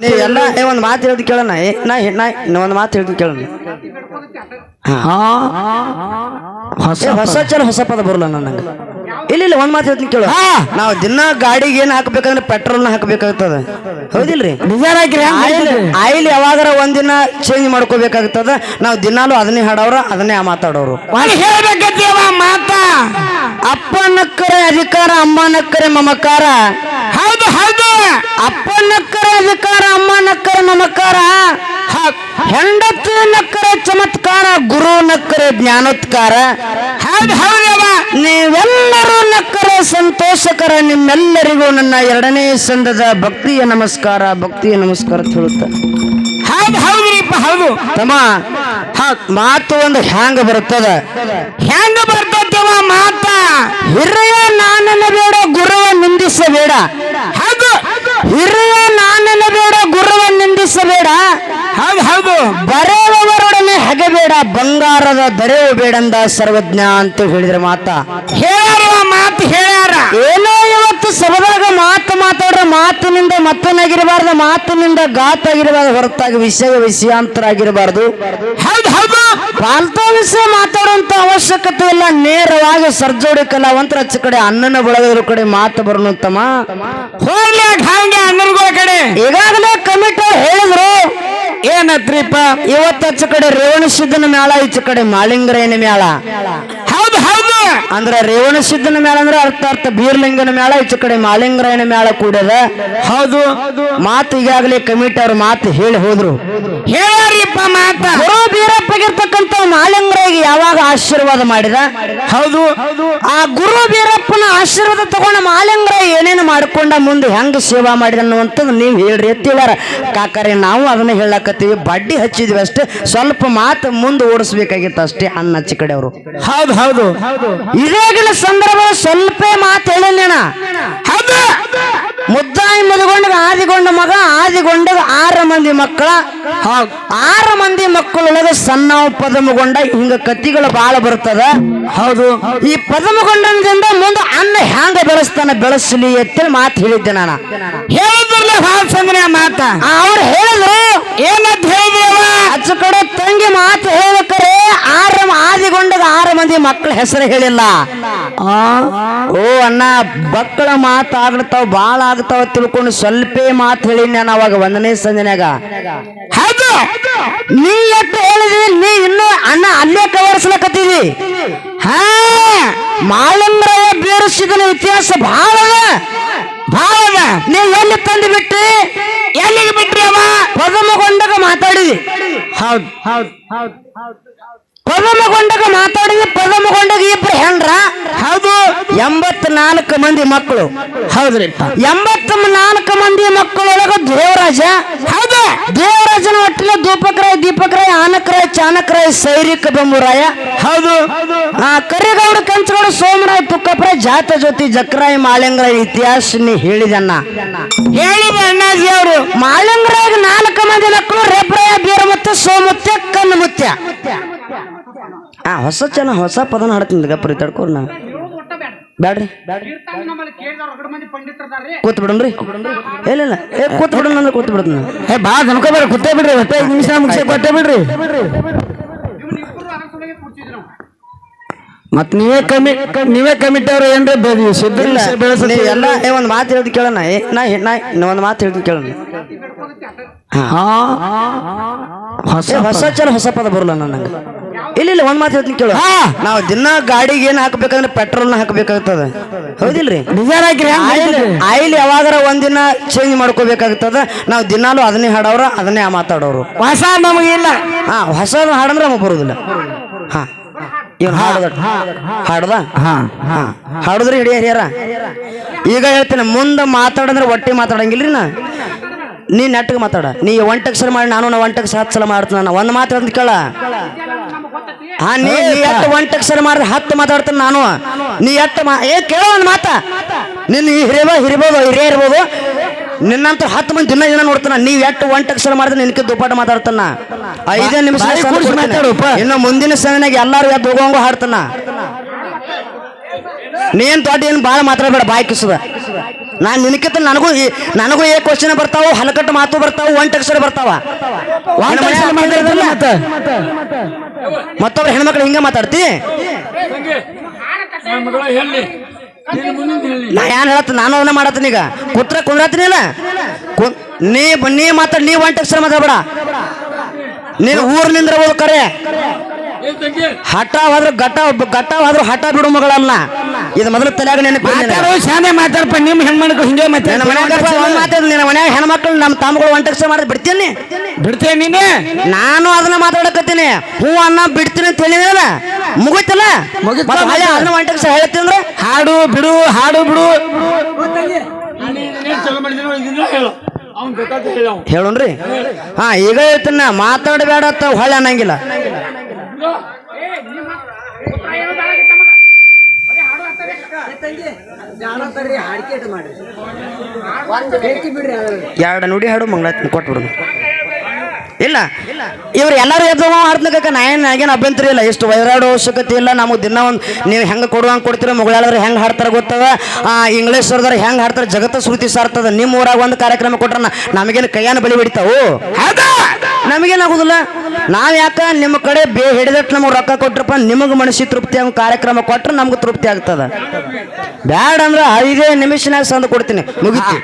ನೀ ಎಲ್ಲ ಒಂದು ಮಾತು ಹೇಳಿದ್ ಕೇಳೋಣ. ಏ ನಾ ನಾ ಒಂದು ಮಾತು ಹೇಳ್ದು ಕೇಳೋಣ. ಹಾ. ಹೊಸ ಏ, ಹೊಸ ಚಲ ಹೊಸ ಪದ ಬರಲ್ಲ ನನಗೆ ಇಲ್ಲ ಇಲ್ಲ ಒಂದ್ ಮಾತು ಹೇಳ್ತೀನಿ ಕೇಳು. ಹಾ. ನಾವು ದಿನ ಗಾಡಿಗೆ ಏನ್ ಹಾಕ್ಬೇಕಂದ್ರೆ ಪೆಟ್ರೋಲ್ನ ಹಾಕ್ಬೇಕಾಗ್ತದ. ಹೌದಿಲ್ರಿ? ನಿಜಾನ ಹಾಕ್ರಿ ಆಯಿಲ್ ಯಾವಾಗಾರ ಒಂದಿನ ಚೇಂಜ್ ಮಾಡ್ಕೋಬೇಕಾಗ್ತದ. ನಾವು ದಿನಾಲು ಅದನ್ನೇ ಹಾಡೋರು ಅದನ್ನೇ ಮಾತಾಡೋರು ಹೇಳ್ಬೇಕತ್ತೀವ ಮಾತ. ಅಪ್ಪನ ನಕ್ಕರೆ ಅಧಿಕಾರ ಅಮ್ಮನಕ್ಕರೆ ಮಮಕಾರ. ಹೌದು ಹೌದು ಅಪ್ಪ ನಕ್ಕರ ಅಧಿಕಾರ ಅಮ್ಮ ನಕ್ಕರೆ ನಮಕಾರ ಹೆಂಡತಿ ನಕ್ಕರ ಚಮತ್ಕಾರ ಗುರು ನಕ್ಕರ ಜ್ಞಾನೋತ್ಕಾರ. ಹೌದು ಹೌದವ ನೀವೆಲ್ಲರೂ ನಕ್ಕರ ಸಂತೋಷಕರ ನಿಮ್ಮೆಲ್ಲರಿಗೂ ನನ್ನ ಎರಡನೇ ಸಂದದ ಭಕ್ತಿಯ ನಮಸ್ಕಾರ ಭಕ್ತಿಯ ನಮಸ್ಕಾರ ಹೇಳುತ್ತ. ಹೌದು ಹೌದ್ರಿಪ್ಪ ಹೌದು. ತಮ್ಮ ಹ, ಮಾತು ಒಂದು ಹ್ಯಾಂಗ ಬರುತ್ತದ ಹ್ಯಾಂಗ ಬರ್ತದವ ಮಾತ? ಹಿರಿಯ ನಾನನ ಬೇಡ ಗುರುವ ನಿಂದಿಸಬೇಡ. ಹೌದು ಹಿರಿಯ ನಾನೆಲ್ಲ ಬೇಡ ಗುರುವ ನಿಂದಿಸಬೇಡ. ಹೌದು ಹೌದು. ಬರೆಯುವವರೊಡನೆ ಹಗೆಬೇಡ ಬಂಗಾರದ ದರೆಯು ಬೇಡಂದ ಸರ್ವಜ್ಞ ಅಂತ ಹೇಳಿದ್ರೆ ಮಾತ. ಹೇಳ ಮಾತು ಹೇಳ್ಯಾರ ಏನೋ ಇವತ್ತು ಸಭದಾಗ ಮಾತು ಮಾತಾಡ್ರ ಮಾತಿನಿಂದ ಮತ್ತನಾಗಿರಬಾರ್ದು ಮಾತಿನಿಂದ ಗಾತಾಗಿರಬಾರ್ದು ಹೊರತಾಗಿ ವಿಷಯ ವಿಷಯಾಂತರ ಆಗಿರಬಾರ್ದು ಹೌದು ಹೌದು. ಪಾಲ್ತಾ ವಿಷಯ ಮಾತಾಡುವಂತ ಅವಶ್ಯಕತೆ ಇಲ್ಲ. ನೇರವಾಗಿ ಸರ್ಜೋಡಿ ಕಲಾವಂತರ ಹಚ್ಚ ಕಡೆ ಅನ್ನನ ಬಳಗದ್ರ ಕಡೆ ಮಾತು ಬರೋಣಂತಮ್ಮ ಹೋಗ್ಲಿ ಹಂಗೆ ಅನ್ನನ್ಗಳ ಕಡೆ. ಈಗಾಗಲೇ ಕಮಿಟಿ ಹೇಳಿದ್ರು. ಏನತ್ರಿಪ್ಪ? ಇವತ್ತು ಹಚ್ಚ ಕಡೆ ರೇವಣ ಸಿದ್ದನ ಮೇಳ ಈಚ ಕಡೆ ಮಾಳಿಂಗರಾಯನ ಮೇಳ. ಹೌದು ಹೌದು. ಅಂದ್ರೆ ರೇವಣ ಸಿದ್ದನ ಮೇಳ ಅಂದ್ರೆ ಅರ್ಥ ಅರ್ಥ. ಬೀರ್ಲಿಂಗನ ಮೇಳ ಈಚ ಕಡೆ ಮಾಲಿಂಗರಾಯನ ಮೇಳ ಕೂಡದ. ಹೌದು. ಮಾತು ಈಗಾಗಲೇ ಕಮಿಟಿ ಅವ್ರ ಮಾತು ಹೇಳಿ ಹೋದ್ರು. ಹೇಳಿಪ್ಪ ಮಾತು. ಯಾವಾಗ ಆಶೀರ್ವಾದ ಮಾಡಿದ. ಹೌದು. ಆ ಗುರು ಬೀರಪ್ಪನ ಆಶೀರ್ವಾದ ತಗೊಂಡ ಮಾಲಿಂಗ್ರ ಏನೇನು ಮಾಡ್ಕೊಂಡ ಮುಂದೆ ಹೆಂಗ ಸೇವಾ ಮಾಡಿದ ಅನ್ನುವಂಥದ್ದು ನೀವು ಹೇಳ್ರಿ ಎತ್ತಿದಾರ ಕಾಕರೆ ನಾವು ಅದನ್ನ ಹೇಳಕತ್ತೀವಿ. ಬಡ್ಡಿ ಹಚ್ಚಿದ್ವಿ ಅಷ್ಟೇ. ಸ್ವಲ್ಪ ಮಾತು ಮುಂದೆ ಓಡಿಸ್ಬೇಕಾಗಿತ್ತು ಅಷ್ಟೇ ಅನ್ನ ಹಚ್ಚಿ ಕಡೆ ಅವರು ಹೌದು ಹೌದು. ಇದೇಗಿನ ಸಂದರ್ಭ ಸ್ವಲ್ಪ ಮಾತು ಹೌದು. ಮುದ್ದಾಯಿ ಮುದುಗೊಂಡ ಆದಿಗೊಂಡ ಮಗ ಆದಿಗೊಂಡಗ ಆರು ಮಂದಿ ಮಕ್ಕಳ ಹೌದು. ಆರು ಮಂದಿ ಮಕ್ಕಳೊಳಗೆ ಸಣ್ಣ ಪದಮಗೊಂಡ ಹಿಂಗ ಕತ್ತಿಗಳು ಬಾಳ ಬರ್ತದ. ಹೌದು. ಈ ಪದಮಗೊಂಡದಿಂದ ಮುಂದೆ ಅನ್ನ ಹ್ಯಾಂಗ ಬೆಳೆಸ್ತಾನ ಬೆಳೆಸಲಿ ಅಂತೇಳಿ ಮಾತು ಹೇಳಿದ್ದೆ ನಾನು. ಹೇಳಿದ್ರಲ್ಲ ಭಾಳ ಮಾತ. ಅವ್ರು ಹೇಳಿದ್ರು ಏನಂತ ಹೇಳಿದೇವ ಅಚ್ಚ ಕಡೆ ತಂಗಿ ಮಾತು ಹೇಳ್ಬೇಕಾರೆ ಆರು ಆದಿಗೊಂಡದ ಆರು ಮಂದಿ ಮಕ್ಕಳ ಹೆಸರು ಹೇಳಿಲ್ಲ. ಓ ಅಣ್ಣ ಬಕ್ಕಳ ಮಾತು ಆಗ್ತಾವ ಬಾಳ ಆಗ್ತಾವ ತಿಳ್ಕೊಂಡು ಸ್ವಲ್ಪ ಮಾತು ಹೇಳಿ ನಾನು ಅವಾಗ ಒಂದನೇ ಸಂಜನೆಗ ಹೌದು. ನೀ ಎಷ್ಟು ಹೇಳಿದಿ ನೀ ಇನ್ನು ಅಣ್ಣ ಅಲ್ಲೇ ಕವರ್ಸ್ಲಕತ್ತಿದಿ. ಹಾ. ಮಾಳಂಬ್ರಯ ಬೇರಿಸಿದನ ಇತಿಹಾಸ ಬಹಳ ಅದ ನೀವು ಎಲ್ಲಿ ತಂದು ಬಿಟ್ರಿ? ಎಲ್ಲಿಗೆ ಬಿಟ್ರಿ ಅವ? ಪದಮಗೊಂಡಾಗ ಮಾತಾಡಿದಿ. ಹೌದು. ಹೌದು ಹೌದು ಪದಮಗೊಂಡಾಗ ಮಾತಾಡಿದಿ, ಪದಮಗೊಂಡಾಗ ಇಬ್ರು ಹೆಣ್ರ? ಹೌದು. ಎಂಬತ್ನಾಲ್ಕು ಮಂದಿ ಮಕ್ಕಳು. ಹೌದ್ರಿಪ್ಪ. ಎಂಬತ್ ನಾಲ್ಕು ಮಂದಿ ಮಕ್ಕಳೊಳಗ ದೇವರಾಜ. ಹೌದು. ದೇವರಾಜನ ಒಟ್ಟಿನ ದೀಪಕರಾಯ ದೀಪಕರಾಯ ಆನಕರಾಯ ರಾಯ್ ಸೈರಿಕ ಬೆಂಬೂರಾಯ. ಹೌದು. ಆ ಕರಿಗೌಡ ಕಂಚಗೌಡ ಸೋಮರಾಯ ತುಕ್ಕಪುರ ಜಾತ ಜ್ಯೋತಿ ಜಕ್ರಾಯ ಮಾಳಿಂಗರಾಯ ಇತಿಹಾಸ ನೀ ಹೇಳಿದನ್ನ. ಹೇಳಿದ ಅಣ್ಣಾಜಿ ಅವರು. ಮಾಳಿಂಗರಾಯ ನಾಲ್ಕು ಮಂದಿ ಮಕ್ಕಳು ರೇಪರಾಯ ಬೀರಮುತ್ಯ ಸೋಮುತ್ಯ ಕಣ್ಣುಮುತ್ಯ ಆ ಹೊಸ ಚೆನ್ನ ಹೊಸ ಪದನ ಹಾಡ್ತೀನಿ ಗಪ್ಪರಿ ತಡ್ಕೊಂಡು ನಾ. ಬ್ಯಾಡ್ರಿ. ಕೂತ್ ಬಿಡನ್ರಿ ಇಲ್ಲ ಇಲ್ಲ. ಏ ಕೂತ್ ಬಿಡೋಣ ಅಂದ್ರೆ ಕೂತ್ ಬಿಡ್ತೀನಿ ಏ ಬಾ ಕನ್ಕೋಬೇಡ ಕೂತೇ ಬಿಡ್ರಿ ಒಟ್ಟೆ ಐದು ನಿಮಿಷ ಮುಗಿಸಿ ಕೊಟ್ಟೆ ಬಿಡ್ರಿ. ಮತ್ ನೀವೇ ಕಮಿ ನೀವೇ ಕಮಿಟಿ ಅವ್ರು ಏನ್ರಿ ನೀ ಎಲ್ಲ ಏ ಒಂದು ಮಾತು ಹೇಳ್ದು ಕೇಳೋಣ. ಏ ನಾ ನಾ ಒಂದು ಮಾತು ಹೇಳ್ತೀನಿ ಕೇಳೋಣ. ಹಾ. ಹೊಸ ಹೊಸ ಚಲ ಹೊಸ ಪದ ಬರಲ್ಲ ನನಗೆ ಇಲ್ಲ ಇಲ್ಲ ಒಂದ್ ಮಾತು ಹೇಳ್ತೀನಿ ಕೇಳು. ಹಾ. ನಾವು ದಿನ ಗಾಡಿಗೆ ಏನ್ ಹಾಕ್ಬೇಕಂದ್ರೆ ಪೆಟ್ರೋಲ್ನ ಹಾಕ್ಬೇಕಾಗ್ತದ. ಹೌದಿಲ್ರಿ? ನಿಜಾನ ಹಾಕಿರಿ ಆಯಿಲ್ ಆಯಿಲ್ ಯಾವಾಗಾರ ಒಂದಿನ ಚೇಂಜ್ ಮಾಡ್ಕೋಬೇಕಾಗ್ತದ. ನಾವು ದಿನಾಲು ಅದನ್ನೇ ಹಾಡೋರು ಅದನ್ನೇ ಮಾತಾಡೋರು. ಹೊಸ ನಮಗಿಲ್ಲ. ಹಾ ಹೊಸ ಹಾಡಂದ್ರೆ ನಮಗೆ ಬರುದಿಲ್ಲ. ಹಾ. ಇವ್ನು ಹಾಡದ? ಹಾಡುದ್ರಿ ಹಿಡಿಯ ಹಿರಿಯರ. ಈಗ ಹೇಳ್ತೀನಿ ಮುಂದೆ ಮಾತಾಡಂದ್ರೆ ಒಟ್ಟಿ ಮಾತಾಡಂಗಿಲ್ರಿ ನಾ? ನೀ ನೆಟ್ಟಗೆ ಮಾತಾಡ. ನೀ ಒಂಟಕ್ಷರ ಮಾಡಿ ನಾನು ನಾ ಒಂಟಕ್ಷರ ಹತ್ತು ಸಲ ಮಾಡ್ತೀನಿ ನಾನು. ಒಂದು ಮಾತು ಅಂತ ಕೇಳ. ಹಾ ನೀ ನೀ ಎಷ್ಟು ಒಂಟಕ್ಷರ ಮಾಡಿದ್ರೆ ಹತ್ತು ಮಾತಾಡ್ತೀನಿ ನಾನು. ನೀ ಮಾ ಏ ಕೇಳೋ ಒಂದು ಮಾತ. ನಿನ್ನ ಹಿರಿಯಬೋ ಹಿರಿಬೋದು ಹಿರಿಯ ಇರ್ಬೋದು. ನಿನ್ನಂತ ಹತ್ತು ಮಂದಿ ದಿನ ದಿನ ನೋಡ್ತಾನ. ನೀವ್ ಎಷ್ಟು ಒಂಟಕ್ಷರ ಮಾಡಿದ್ರೆ ನಿನಗೆ ದುಪ್ಪಾಟ ಮಾತಾಡ್ತಾನ. ಐದೇ ನಿಮಿಷ. ಇನ್ನು ಮುಂದಿನ ಸಮಯನಾಗ ಎಲ್ಲಾರು ಎದ್ದು ಹೋಗೋಂಗ ಹಾಡ್ತಾನ. ನೀನ್ ದೊಡ್ಡ ಏನು ಭಾಳ ಮಾತಾಡಬೇಡ ಬಾಯ್ ಕಿಸದ. ನಾನು ನಿನಕಿಂತ ನನಗೂ ನನಗೂ ಏ ಕ್ವಶನ್ ಬರ್ತಾವು ಹಲಕಟ್ಟು ಮಾತು ಬರ್ತಾವು ಒಂಟ ಅಕ್ಷರ ಬರ್ತಾವ. ಮತ್ತೊಬ್ರು ಹೆಣ್ಮಕ್ಳು ಹಿಂಗ ಮಾತಾಡ್ತಿ? ನಾ ಏನ್ ಹೇಳತ್ತ? ನಾನು ಅದನ್ನ ಮಾಡತ್ತೀನಿ ಈಗ. ಕುತ್ರ ಕುಂದ್ರತೀನಿ ಇಲ್ಲ ನೀ ಬನ್ನಿ ನೀ ಮಾತಾಡ್ ನೀ ಒಂಟಕ್ಷರ ಮಾತಾಡ್ಬೇಡ. ನೀನು ಊರ್ನಿಂದ ಕರೆ. ಹಠ ಹೋದ್ರೆ ಗಟ್ಟ ಗಟ್ಟ ಹೋದ್ರೆ ಹಠ ಬಿಡು ಮಗಳನ್ನ. ಇದು ಮೊದಲು ತಲೆಯಾಗ ನೆನಪು ಶಾನೆ ಮಾತಾಡಪ್ಪ ನಿಮ್ಮ ಹೆಣ್ಮಕ್ಳು ಹಿಂಗೆ ಮಾತಾಡ್ ನಿನ್ನ ಮನ್ಯಾಗ ಹೆಣ್ಮಕ್ಳು ನಮ್ಮ ತಮ್ಮಗಳು ಒಂಟಕ್ಸ ಮಾಡಿ ಬಿಡ್ತೀನಿ. ಬಿಡ್ತೀನಿ ಬಿಡ್ತೇ ನೀನೆ? ನಾನು ಅದನ್ನ ಮಾತಾಡಕತ್ತೀನಿ. ಹೂ ಅನ್ನ ಬಿಡ್ತೀನಿ ಅಂತ ಹೇಳಿದ ಮುಗಿತಲ್ಲ? ಅದನ್ನ ಒಂಟಕ್ಸ ಹೇಳ್ತೀನಿ ಹಾಡು ಬಿಡು ಹಾಡು ಬಿಡು. ಹೇಳೋಣ್ರಿ? ಹಾ ಈಗ ಹೇಳ್ತೀನಿ ಮಾತಾಡಬೇಡ ಅಂತ ಹೊಳೆ ಅನ್ನಂಗಿಲ್ಲ. ಎರಡು ನುಡಿ ಹಾಡು ಮಂಗಳ ಕೊಟ್ಬಿಡು. ಇಲ್ಲ. ಇವ್ರು ಎಲ್ಲರೂ ಎದ್ದು ಹಾಡ್ತಕ್ಕ ನಾ ಏನು ನನಗೇನು ಅಭ್ಯಂತರ ಇಲ್ಲ. ಇಷ್ಟು ವೈರಾಡೋ ಅವಶ್ಯಕತೆ ಇಲ್ಲ. ನಮಗೆ ದಿನ ಒಂದು ನೀವು ಹೆಂಗೆ ಕೊಡುವಂಗೆ ಕೊಡ್ತೀರ ಮುಗಳಾಳವ್ರು ಹೆಂಗೆ ಹಾಡ್ತಾರೆ ಗೊತ್ತದ? ಆ ಇಂಗ್ಲೀಷ್ವರ್ದವ್ರು ಹೆಂಗೆ ಹಾಡ್ತಾರೆ? ಜಗತ್ತ ಶ್ರುತಿ ಸಾರ್ತದ. ನಿಮ್ಮ ಊರಾಗ ಒಂದು ಕಾರ್ಯಕ್ರಮ ಕೊಟ್ರೆ ನಮಗೇನು ಕೈಯನ್ನು ಬಲಿ ಬಿಡ್ತಾವು ನಮಗೇನಾಗುದಿಲ್ಲ ನಾವು ಯಾಕೆ ನಿಮ್ಮ ಕಡೆ ಬೇ ಹಿಡಿದಟ್ಟು ನಮಗೆ ರೊಕ್ಕ ಕೊಟ್ರಪ್ಪ, ನಿಮಗೆ ಮನಸ್ಸಿ ತೃಪ್ತಿ ಆಗ ಕಾರ್ಯಕ್ರಮ ಕೊಟ್ರೆ ನಮ್ಗೆ ತೃಪ್ತಿ ಆಗ್ತದ. ಬ್ಯಾಡ ಅಂದ್ರೆ ಐದೇ ನಿಮಿಷನಾಗ ಸಂದು ಕೊಡ್ತೀನಿ. ಮುಗಿತು.